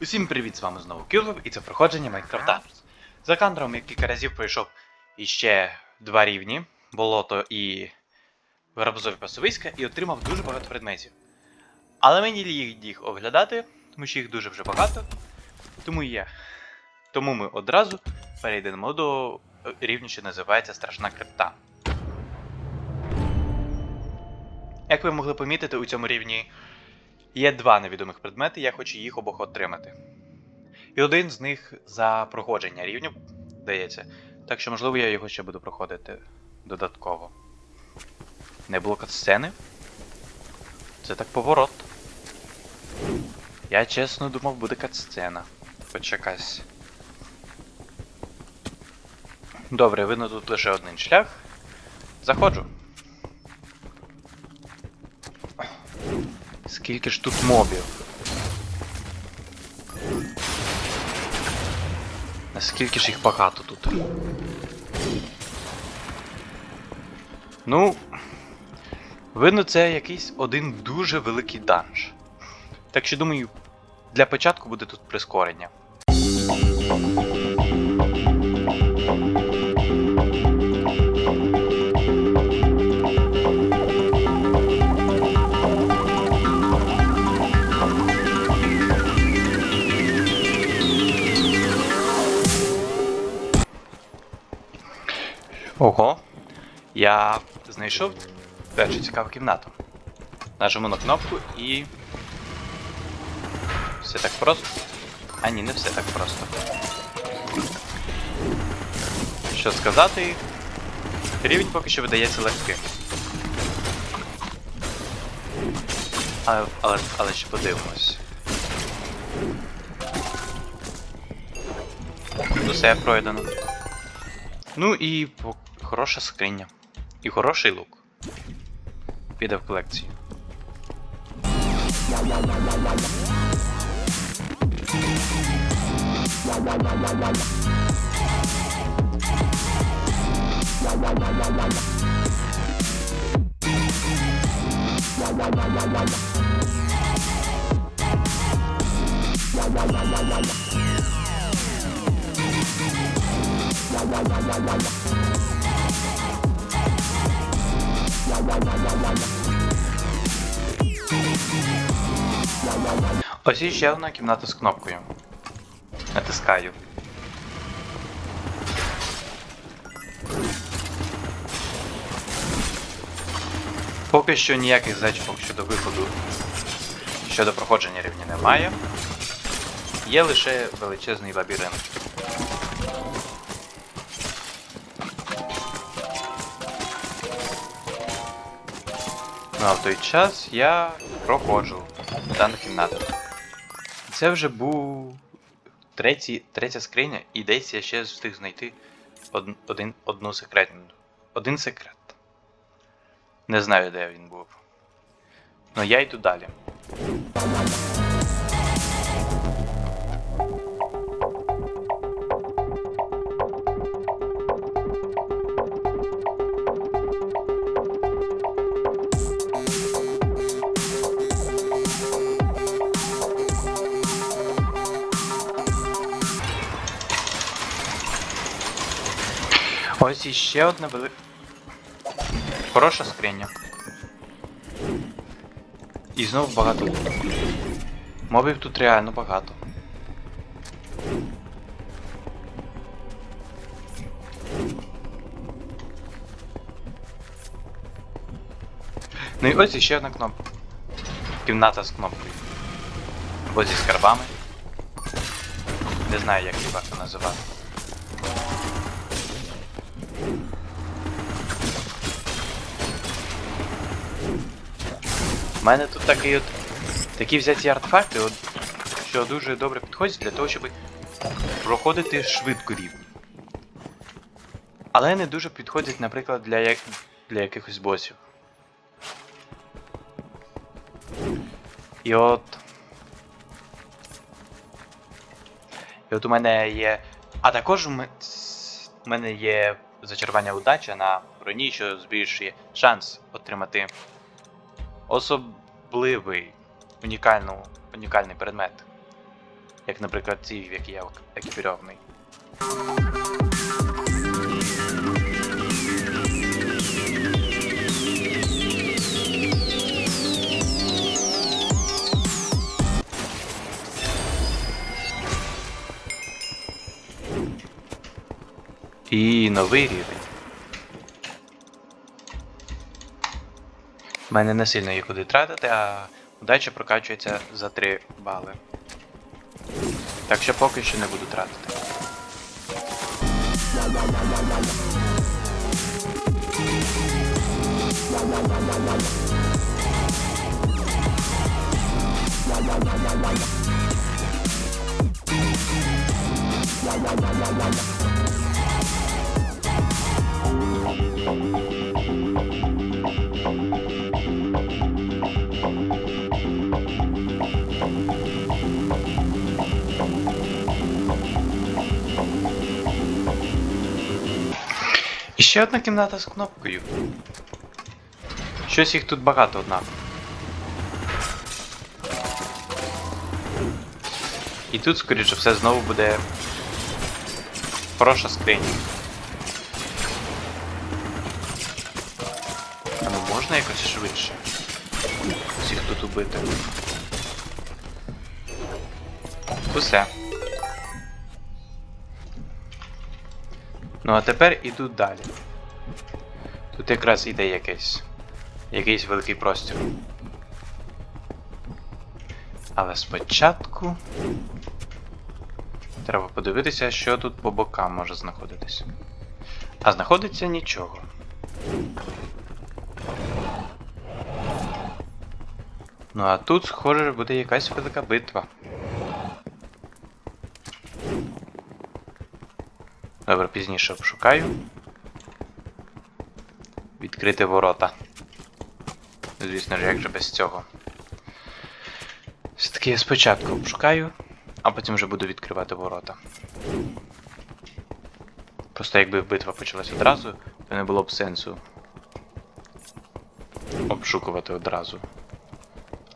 Усім привіт, з вами знову Кілвеб і це проходження Minecraft Arms. За кадром я кілька разів пройшов іще два рівні, болото і гарбузові пасовиська, і отримав дуже багато предметів. Але мені лінь їх оглядати, тому що їх дуже вже багато. Тому є. Тому ми одразу перейдемо до е, рівня, що називається Страшна крипта. Як ви могли помітити, у цьому рівні Є два невідомих предмети, я хочу їх обох отримати. І один з них за проходження рівню, здається. Так що, можливо, я його ще буду проходити додатково. Не було катсцени? Це так поворот. Я чесно думав, буде катсцена. Хоч. Добре, видно тут лише один шлях. Заходжу. Скільки ж тут мобів? Наскільки ж їх багато тут? Ну. Видно, це якийсь один дуже великий данж. Так що думаю, для початку буде тут прискорення. Ого. Я знайшов першу цікаву кімнату. Нажму на кнопку і. Все так просто. А ні, не все так просто. Що сказати? Рівень поки що видається легким. Але, але, але ще подивимось. Усе пройдено. Ну і хороша скриня. І хороший лук. Піде в колекцію. Ось і ще одна кімната з кнопкою. Натискаю. Поки що ніяких зачіпок щодо виходу, щодо проходження рівня немає. Є лише величезний лабіринт. Ну а в той час я проходжу дану кімнату. Це вже був третій, третя скриня, і десь я ще встиг знайти од, один, одну секретну. Один секрет. Не знаю, де він був. Ну я йду далі. Ось іще одна вели... Хороша скриня. І знову багато. Мобів тут реально багато. Ну і ось іще одна кнопка. Кімната з кнопкою. Або зі скарбами. Не знаю, як її варто називати. У мене тут такий от такі взяті артефакти, от, що дуже добре підходять для того, щоб проходити швидко рівні. Але не дуже підходять, наприклад, для, як... для якихось босів. І от. І от у мене є. А також у мене є зачарування удача на броні, що збільшує шанс отримати особливий унікальну, унікальний предмет. Як, наприклад, ці, які я екіпірований. І новий рівень. Мене не сильно є куди тратити, а удача прокачується за 3 бали. Так що поки що не буду тратити. І ще одна кімната з кнопкою. Щось їх тут багато однак. І тут, скоріше все, знову буде хороша скриня. А ну можна якось швидше? Всіх тут убити. Усе. Ну а тепер іду далі. Тут якраз іде якийсь. якийсь великий простір. Але спочатку. Треба подивитися, що тут по бокам може знаходитись. А знаходиться нічого. Ну а тут, схоже, буде якась велика битва. Добре, пізніше пошукаю. Відкрити ворота. Звісно ж, як же без цього. Все-таки я спочатку пошукаю, а потім вже буду відкривати ворота. Просто якби битва почалась одразу, то не було б сенсу обшукувати одразу.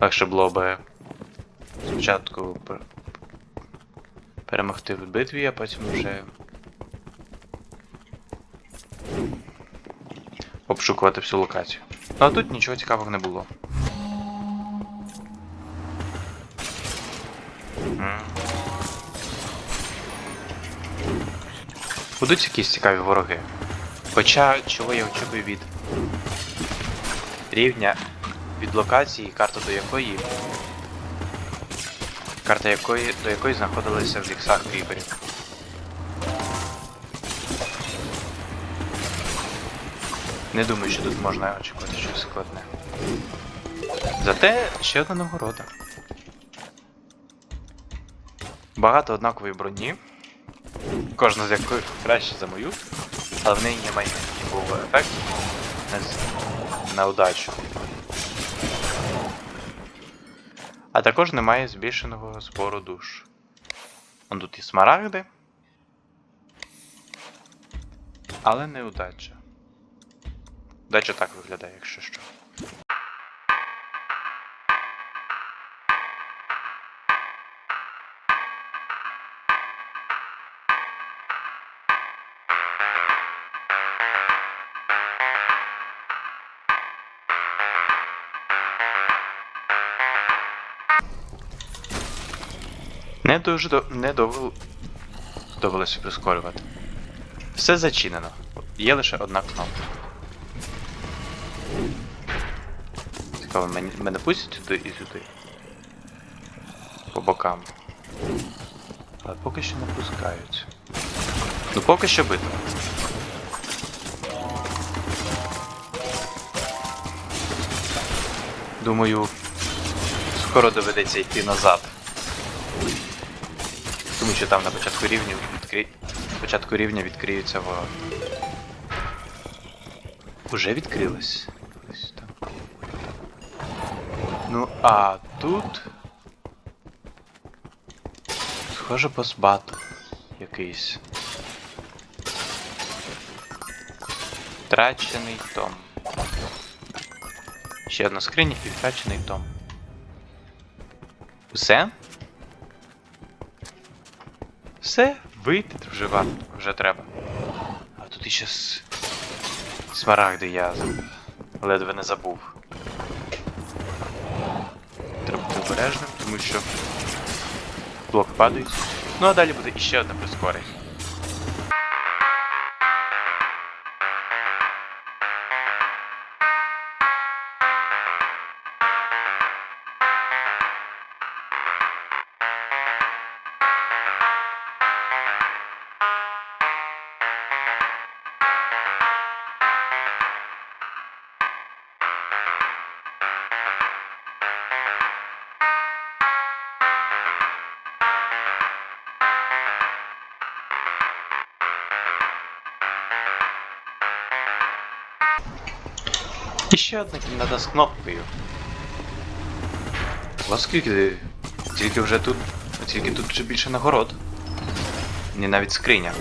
Легше було б спочатку перемогти в битві, а потім вже обшукувати всю локацію. Ну а тут нічого цікавого не було. Будуть якісь цікаві вороги. Хоча чого я очікую від рівня від локації, карта до якої. Карта якої, до якої знаходилися в ліксах кріперів. Не думаю, що тут можна очікувати щось складне. Зате ще одна нагорода. Багато однакової броні. Кожна з яких краще за мою, але в неї є майбутній ефект на, удачу. А також немає збільшеного збору душ. Он тут і смарагди. Але не Удача так виглядає, якщо що. Не дуже до... не довго довелося прискорювати. Все зачинено. Є лише одна кнопка. Цікаво, мені, мене пустять сюди і сюди. По бокам. Але поки що не пускають. Ну поки що битва. Думаю, скоро доведеться йти назад. Тому що там на початку рівня відкри... початку рівня відкриються ворота. Уже відкрилось. Ну, а тут. Схоже босбатл якийсь. Втрачений том. Ще одна скриня і втрачений том. Усе? Все, вийти вже, ва- вже треба. А тут іще смарагди я ледве не забув. Обережним, тому що блок падають. Ну а далі буде іще одне прискорення. І ще одна кімната з кнопкою. Оскільки тільки вже тут. Тільки тут вже більше нагород. Ні навіть скриня.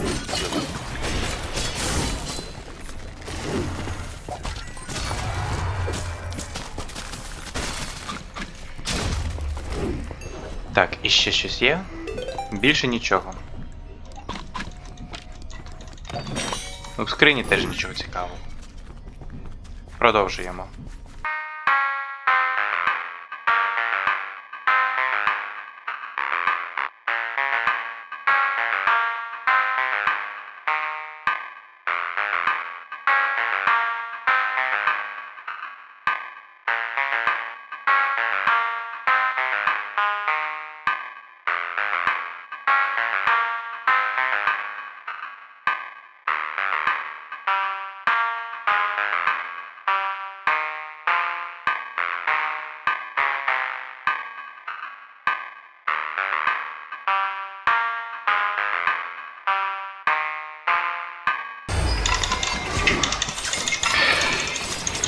Так, і ще щось є. Більше нічого. Ну, в скрині теж нічого цікавого. Продовжуємо.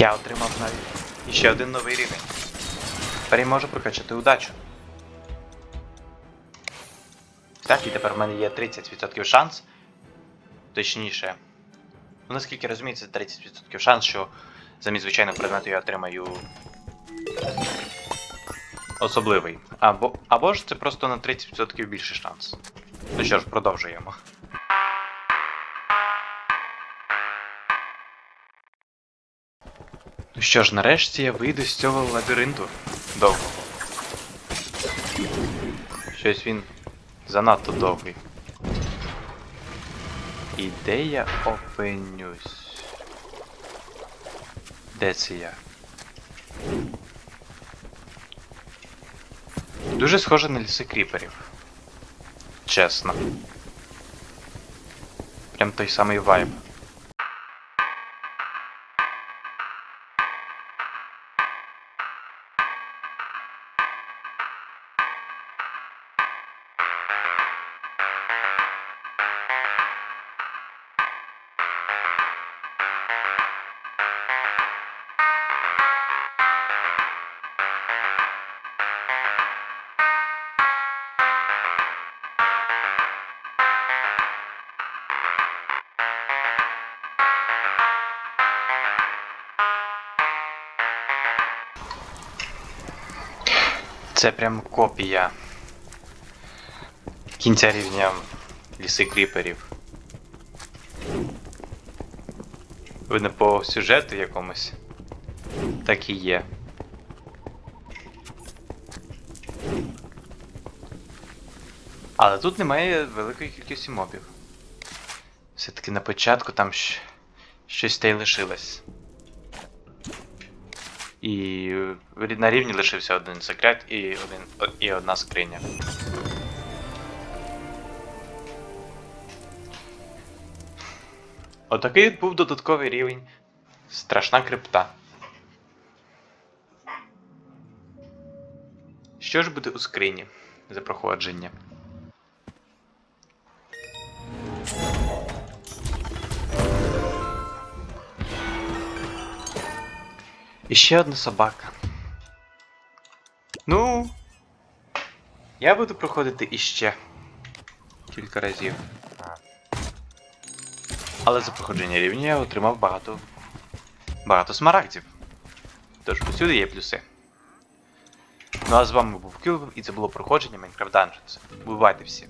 Я отримав навіть ще один новий рівень. Тепер я можу прокачати удачу. Так, і тепер в мене є 30% шанс. Точніше. Ну наскільки розумію, це 30% шанс, що замість звичайного предмету я отримаю. Особливий. Або, або ж це просто на 30% більший шанс. Ну що ж, продовжуємо. Ну що ж, нарешті я вийду з цього лабіринту довго. Щось він занадто довгий. І де я опинюсь? Де це я? Дуже схоже на ліси кріперів. Чесно. Прям той самий вайб. Це прям копія кінця рівня ліси кріперів. Видно по сюжету якомусь. Так і є. Але тут немає великої кількості мобів. Все-таки на початку там щось та й лишилось. І на рівні лишився один секрет і, один, і одна скриня. Отакий от був додатковий рівень. Страшна крипта. Що ж буде у скрині за проходження? І одна собака. Ну. Я буду проходити іще кілька разів. Але за проходження рівня я отримав багато. багато смарагдів. Тож усюди є плюси. Ну а з вами був Кюлвів, і це було проходження Minecraft Dungeons. Бувайте всі!